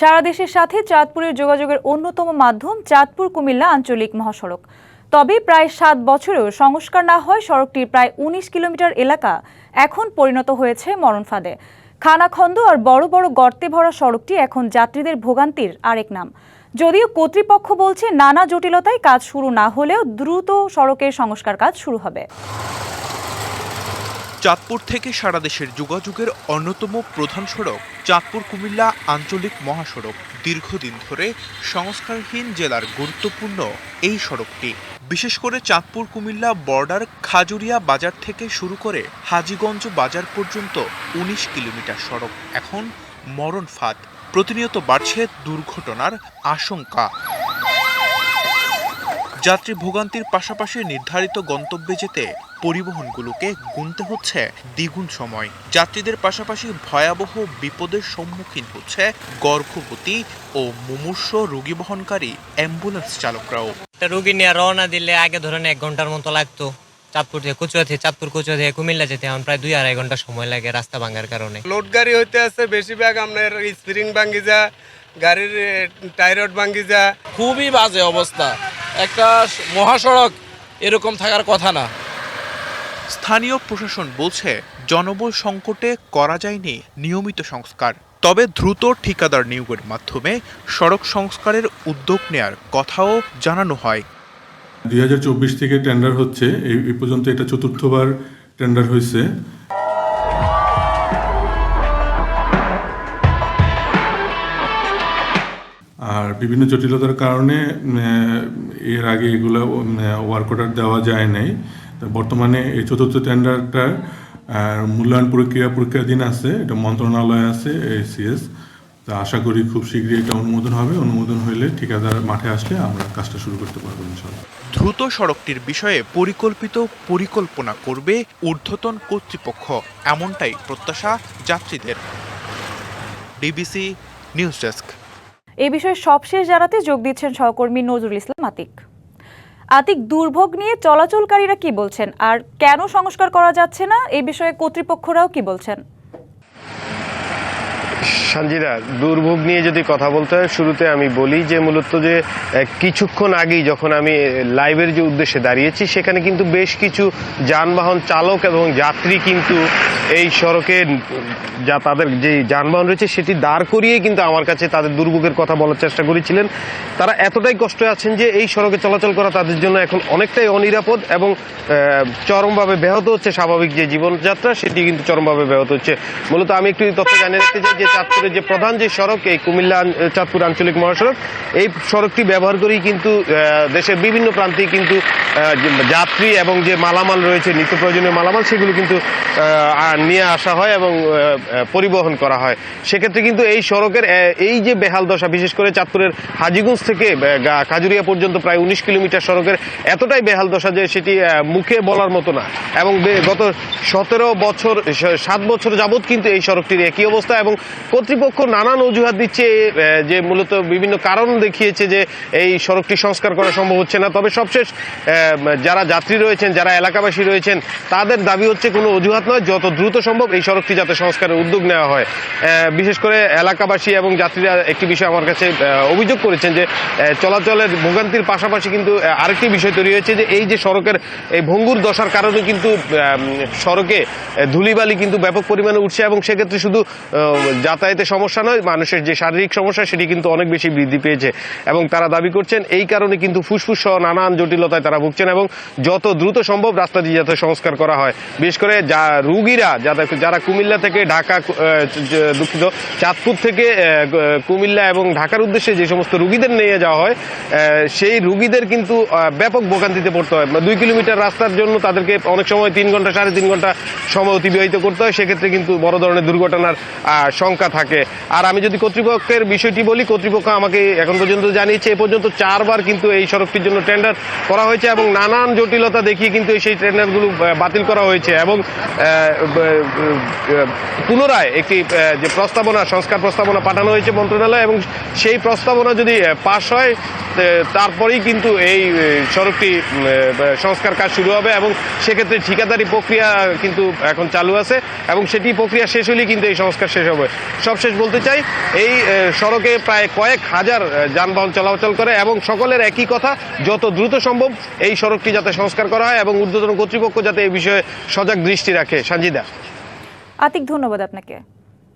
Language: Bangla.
সারা দেশের সাথে চাঁদপুরের যোগাযোগের অন্যতম মাধ্যম চাঁদপুর কুমিল্লা আঞ্চলিক মহাসড়ক। তবে প্রায় সাত বছরেও সংস্কার না হয় সড়কটির প্রায় উনিশ কিলোমিটার এলাকা এখন পরিণত হয়েছে মরণফাঁদে খানাখন্দ আর বড় বড় গর্তে ভরা সড়কটি এখন যাত্রীদের ভোগান্তির আরেক নাম। যদিও কর্তৃপক্ষ বলছে, নানা জটিলতায় কাজ শুরু না হলেও দ্রুত সড়কের সংস্কার কাজ শুরু হবে। চাঁদপুর থেকে সারা দেশের যোগাযোগের অন্যতম প্রধান সড়ক চাঁদপুর কুমিল্লা আঞ্চলিক মহাসড়ক। দীর্ঘদিন ধরে সংস্কারহীন জেলার গুরুত্বপূর্ণ এই সড়কটি। বিশেষ করে চাঁদপুর কুমিল্লা বর্ডার খাজুরিয়া বাজার থেকে শুরু করে হাজীগঞ্জ বাজার পর্যন্ত উনিশ কিলোমিটার সড়ক। এখন মরণ ফাঁদ প্রতিনিয়ত বাড়ছে দুর্ঘটনার আশঙ্কা। যাত্রী ভোগান্তির পাশাপাশি নির্ধারিত গন্তব্যে যেতে পরিবহনগুলোকে গুনতে হচ্ছে দ্বিগুণ সময়। যাত্রীদের পাশাপাশি ভয়াবহ বিপদের সম্মুখীন হচ্ছে গর্ভবতী ও মুমূর্ষ রোগী বহনকারী অ্যাম্বুলেন্স চালকরাও। একটা রুগী নিয়ে রওনা দিলে আগে ধরেন এক ঘণ্টার মতো লাগতো। চাঁদপুর থেকে কুচুয়া থেকে চাঁদপুর কুচুয়া থেকে কুমিল্লা যেতে এখন প্রায় দুই আড়াই ঘণ্টা সময় লাগে রাস্তা ভাঙার কারণে। লোড গাড়ি হইতে আছে বেশিরভাগ আপনার স্প্রিং ভাঙ্গি যা গাড়ির টায়ারড ভাঙ্গি যা। খুবই বাজে অবস্থা। একটা মহাসড়ক এরকম থাকার কথা না। স্থানীয় প্রশাসন বলছে জনবল সংকটে করা যায়নি নিয়মিত সংস্কার তবে দ্রুত ঠিকাদার নিয়োগের মাধ্যমে সড়ক সংস্কারের উদ্যোগ নেয়ার কথাও জানানো হয়। দুই হাজার চব্বিশ থেকে টেন্ডার হচ্ছে এই এই পর্যন্ত এটা চতুর্থবার টেন্ডার হয়েছে। আর বিভিন্ন জটিলতার কারণে এর আগে এগুলো ওয়ার্ক অর্ডার দেওয়া যায় নাই। বর্তমানে এই চতুর্থ টেন্ডারটা মূল্যায়ন প্রক্রিয়া, প্রক্রিয়াধীন আছে, এটা মন্ত্রণালয় আছে এসিএস তা আশা করি খুব শীঘ্রই এটা অনুমোদন হবে। অনুমোদন হলে ঠিকাদার মাঠে আসলে আমরা কাজটা শুরু করতে পারব ইনশাল্লাহ দ্রুত সড়কটির বিষয়ে পরিকল্পিত পরিকল্পনা করবে ঊর্ধ্বতন কর্তৃপক্ষ। এমনটাই প্রত্যাশা যাত্রীদের। ডিবিসি নিউজ ডেস্ক এ বিষয়ে সবশেষ জানাতে যোগ দিচ্ছেন সহকর্মী নজরুল ইসলাম আতিক। আতিক, দুর্ভোগ নিয়ে চলাচলকারীরা কি বলছেন? আর কেন সংস্কার করা যাচ্ছে না? এই বিষয়ে কর্তৃপক্ষরাও কি বলছেন? সঞ্জিদা, দুর্ভোগ নিয়ে যদি কথা বলতে হয়, শুরুতে আমি বলি যে মূলত যে কিছুক্ষণ আগেই যখন আমি লাইভের যে উদ্দেশ্যে দাঁড়িয়েছি, সেখানে কিন্তু বেশ কিছু যানবাহন চালক এবং যাত্রী কিন্তু এই সড়কে যা তাদের যে যানবাহন রয়েছে, সেটি দাঁড় করিয়ে কিন্তু আমার কাছে তাদের দুর্ভোগের কথা বলার চেষ্টা করেছিলেন। তারা এতটাই কষ্ট আছেন যে, এই সড়কে চলাচল করা তাদের জন্য এখন অনেকটাই অনিরাপদ এবং চরমভাবে ব্যাহত হচ্ছে স্বাভাবিক যে জীবনযাত্রা সেটি কিন্তু চরমভাবে ব্যাহত হচ্ছে। মূলত আমি একটু তথ্য জানিয়ে রাখতে চাই যে চাঁদপুরের যে প্রধান যে সড়ক, এই কুমিল্লা চাঁদপুর আঞ্চলিক মহাসড়ক, এই সড়কটি ব্যবহার করেই কিন্তু দেশের বিভিন্ন প্রান্তে কিন্তু যাত্রী এবং যে মালামাল রয়েছে, নিত্য প্রয়োজনীয় মালামাল, সেগুলো কিন্তু নিয়ে আসা হয় এবং পরিবহন করা হয়। সেক্ষেত্রে কিন্তু এই সড়কের এই যে বেহাল দশা, বিশেষ করে চাঁদপুরের হাজিগঞ্জ থেকে কাজুরিয়া পর্যন্ত প্রায় উনিশ কিলোমিটার সড়কের এতটাই বেহাল দশা যে সেটি মুখে বলার মতো না। এবং গত সতেরো বছর সাত বছর যাবৎ কিন্তু এই সড়কটির একই অবস্থা এবং কর্তৃপক্ষ নানান অজুহাত দিচ্ছে যে মূলত বিভিন্ন কারণ দেখিয়েছে যে এই সড়কটি সংস্কার করা সম্ভব হচ্ছে না। তবে সবশেষ যারা যাত্রী রয়েছেন, যারা এলাকাবাসী রয়েছেন, তাদের দাবি হচ্ছে কোনো অজুহাত নয়, যত দ্রুত সম্ভব এই সড়কটি যাতে সংস্কারের উদ্যোগ নেওয়া হয়। বিশেষ করে এলাকাবাসী এবং যাত্রীরা একটি বিষয় আমার কাছে অভিযোগ করেছেন যে চলাচলের ভোগান্তির পাশাপাশি কিন্তু আরেকটি বিষয় তৈরি হয়েছে যে, এই যে সড়কের, এই ভঙ্গুর দশার কারণে কিন্তু সড়কে ধূলিবালি কিন্তু ব্যাপক পরিমাণে উঠছে এবং সেক্ষেত্রে শুধু যাতায়াতে সমস্যা নয়, মানুষের যে শারীরিক সমস্যা সেটি কিন্তু অনেক বেশি বৃদ্ধি পেয়েছে। এবং তারা দাবি করছেন, এই কারণে কিন্তু ফুসফুস সহ নানান জটিলতায় তারা ভুগছেন এবং যত দ্রুত সম্ভব রাস্তাটি যাতে সংস্কার করা হয়। বিশেষ করে যা রুগীরা যাদের যারা কুমিল্লা থেকে ঢাকা দুঃখিত, চাঁদপুর থেকে কুমিল্লা এবং ঢাকার উদ্দেশ্যে যে সমস্ত রুগীদের নিয়ে যাওয়া হয় সেই রুগীদের কিন্তু ব্যাপক ভোগান্তিতে পড়তে হয়। দুই কিলোমিটার রাস্তার জন্য তাদেরকে অনেক সময় তিন ঘণ্টা, সাড়ে তিন ঘণ্টা সময় অতিবাহিত করতে হয়, সেক্ষেত্রে কিন্তু বড় ধরনের দুর্ঘটনার শঙ্কা থাকে। আর আমি যদি কর্তৃপক্ষের বিষয়টি বলি, কর্তৃপক্ষ আমাকে এখন পর্যন্ত জানিয়েছে, এ পর্যন্ত চারবার কিন্তু এই সড়কটির জন্য টেন্ডার করা হয়েছে এবং নানান জটিলতা দেখিয়ে কিন্তু সেই টেন্ডারগুলো বাতিল করা হয়েছে এবং পুনরায় একটি যে প্রস্তাবনা, সংস্কার প্রস্তাবনা পাঠানো হয়েছে মন্ত্রণালয় এবং সেই প্রস্তাবনা যদি পাশ হয় তারপরেই কিন্তু এই সড়কটি সংস্কার কাজ শুরু হবে এবং সেক্ষেত্রে ঠিকাদারি প্রক্রিয়া কিন্তু এখন চালু আছে এবং সেটি প্রক্রিয়া শেষ হলেই কিন্তু এই সংস্কার শেষ হবে। সবশেষ বলতে চাই, এই সড়কে প্রায় কয়েক হাজার যানবাহন চলাচল করে এবং সকলের একই কথা, যত দ্রুত সম্ভব এই সড়কটি যাতে সংস্কার করা হয় এবং ঊর্ধ্বতন কর্তৃপক্ষ যাতে এই বিষয়ে সজাগ দৃষ্টি রাখে। সঞ্জিদা আতিক, ধন্যবাদ আপনাকে।